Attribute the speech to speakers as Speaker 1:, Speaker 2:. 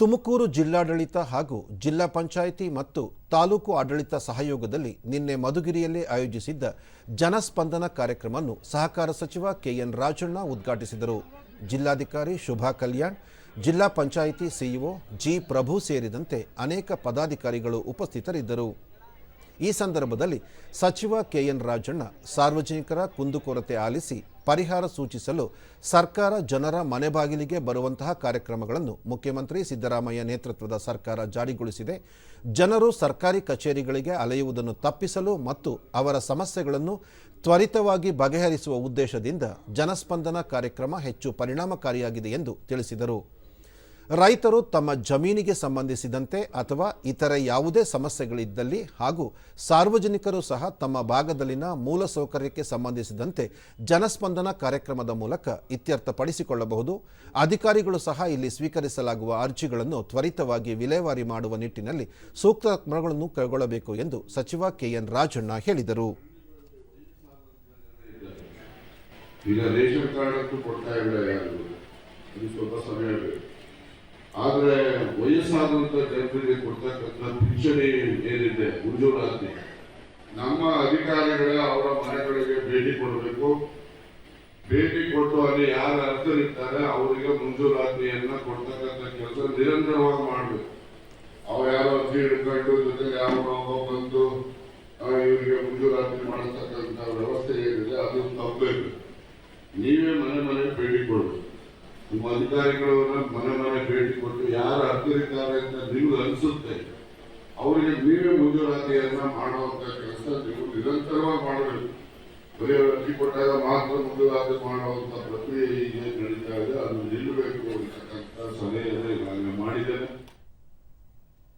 Speaker 1: ತುಮಕೂರು ಜಿಲ್ಲಾಡಳಿತ ಹಾಗೂ ಜಿಲ್ಲಾ ಪಂಚಾಯಿತಿ ಮತ್ತು ತಾಲೂಕು ಆಡಳಿತ ಸಹಯೋಗದಲ್ಲಿ ನಿನ್ನೆ ಮಧುಗಿರಿಯಲ್ಲಿ ಆಯೋಜಿಸಿದ್ದ ಜನಸ್ಪಂದನ ಕಾರ್ಯಕ್ರಮವನ್ನು ಸಹಕಾರ ಸಚಿವ ಕೆಎನ್ ರಾಜಣ್ಣ ಉದ್ಘಾಟಿಸಿದರು. ಜಿಲ್ಲಾಧಿಕಾರಿ ಶುಭಾ ಕಲ್ಯಾಣ್, ಜಿಲ್ಲಾ ಪಂಚಾಯಿತಿ ಸಿಇಒ ಜಿ ಪ್ರಭು ಸೇರಿದಂತೆ ಅನೇಕ ಪದಾಧಿಕಾರಿಗಳು ಉಪಸ್ಥಿತರಿದ್ದರು. ಈ ಸಂದರ್ಭದಲ್ಲಿ ಸಚಿವ ಕೆಎನ್ ರಾಜಣ್ಣ ಸಾರ್ವಜನಿಕರ ಕುಂದುಕೊರತೆ ಆಲಿಸಿ ಪರಿಹಾರ ಸೂಚಿಸಲು ಸರ್ಕಾರ ಜನರ ಮನೆ ಬಾಗಿಲಿಗೆ ಬರುವಂತಹ ಕಾರ್ಯಕ್ರಮಗಳನ್ನು ಮುಖ್ಯಮಂತ್ರಿ ಸಿದ್ದರಾಮಯ್ಯ ನೇತೃತ್ವದ ಸರ್ಕಾರ ಜಾರಿಗೊಳಿಸಿದೆ. ಜನರು ಸರ್ಕಾರಿ ಕಚೇರಿಗಳಿಗೆ ಅಲೆಯುವುದನ್ನು ತಪ್ಪಿಸಲು ಮತ್ತು ಅವರ ಸಮಸ್ಯೆಗಳನ್ನು ತ್ವರಿತವಾಗಿ ಬಗೆಹರಿಸುವ ಉದ್ದೇಶದಿಂದ ಜನಸ್ಪಂದನ ಕಾರ್ಯಕ್ರಮ ಹೆಚ್ಚು ಪರಿಣಾಮಕಾರಿಯಾಗಿದೆ ಎಂದು ತಿಳಿಸಿದರು. ರೈತರು ತಮ್ಮ ಜಮೀನಿಗೆ ಸಂಬಂಧಿಸಿದಂತೆ ಅಥವಾ ಇತರ ಯಾವುದೇ ಸಮಸ್ಯೆಗಳಿದ್ದಲ್ಲಿ ಹಾಗೂ ಸಾರ್ವಜನಿಕರು ಸಹ ತಮ್ಮ ಭಾಗದಲ್ಲಿನ ಮೂಲಸೌಕರ್ಯಕ್ಕೆ ಸಂಬಂಧಿಸಿದಂತೆ ಜನಸ್ಪಂದನ ಕಾರ್ಯಕ್ರಮದ ಮೂಲಕ ಇತ್ಯರ್ಥಪಡಿಸಿಕೊಳ್ಳಬಹುದು. ಅಧಿಕಾರಿಗಳು ಸಹ ಇಲ್ಲಿ ಸ್ವೀಕರಿಸಲಾಗುವ ಅರ್ಜಿಗಳನ್ನು ತ್ವರಿತವಾಗಿ ವಿಲೇವಾರಿ ಮಾಡುವ ನಿಟ್ಟಿನಲ್ಲಿ ಸೂಕ್ತ ಕ್ರಮಗಳನ್ನು ಕೈಗೊಳ್ಳಬೇಕು ಎಂದು ಸಚಿವ ಕೆಎನ್ ರಾಜಣ್ಣ ಹೇಳಿದರು.
Speaker 2: ಈಗ ರೇಷನ್ ಕಾರ್ಡ್ ಅಂತೂ ಕೊಡ್ತಾ ಇಲ್ಲ ಯಾರು? ಅದು ಸ್ವಲ್ಪ ಸಮಯ ಬೇಕು ವಯಸ್ಸಾದಂತ ಜನರಿಗೆ ಕೊಡ್ತಕ್ಕಂಥ ಪಿಂಚಣಿ ಏನಿದೆ ಮಂಜೂರಾತಿ ನಮ್ಮ ಅಧಿಕಾರಿಗಳ ಅವರ ಮನೆಗಳಿಗೆ ಭೇಟಿ ಕೊಡಬೇಕು. ಭೇಟಿ ಕೊಟ್ಟು ಅಲ್ಲಿ ಯಾರು ಅರ್ಥರಿರ್ತಾರೆ ಅವರಿಗೆ ಮಂಜೂರಾತಿಯನ್ನ ಕೊಡ್ತಕ್ಕಂಥ ಕೆಲಸ ನಿರಂತರವಾಗಿ ಮಾಡಬೇಕು. ಅವ್ರು ಯಾರೋ ಅರ್ಜಿ ಹಿಡ್ಕೊಂಡು ಜೊತೆಗೆ ಯಾವ ಬಂದು ಇವರಿಗೆ ಮಂಜೂರಾತಿ ಮಾಡತಕ್ಕಂಥ ವ್ಯವಸ್ಥೆ ಏನಿದೆ, ಅದು ತಪ್ಪಬೇಕು ನೀವೇ ನಿಮ್ಮ ಅಧಿಕಾರಿಗಳನ್ನ ಮನೆ ಮನೆ ಭೇಟಿ ಕೊಟ್ಟು ಯಾರು ಅರ್ಹರಿದ್ದಾರೆ ಅಂತ ನಿಮ್ಗೆ ಅನಿಸುತ್ತೆ. ಅವರಿಗೆ ನೀವೇ ಮಂಜೂರಾತಿಯನ್ನ ಮಾಡುವಂತ ಕೆಲಸ ನೀವು ನಿರಂತರವಾಗಿ ಮಾಡಬೇಕು. ಬರೀ ಅರ್ಜಿ ಕೊಟ್ಟಾಗ ಮಾತ್ರ ಮಂಜೂರಾತಿ ಮಾಡುವಂತ ಪ್ರಕ್ರಿಯೆ ಈಗ ನಡೀತಾ ಇದೆ. ಅದು ನಿಲ್ಲಬೇಕು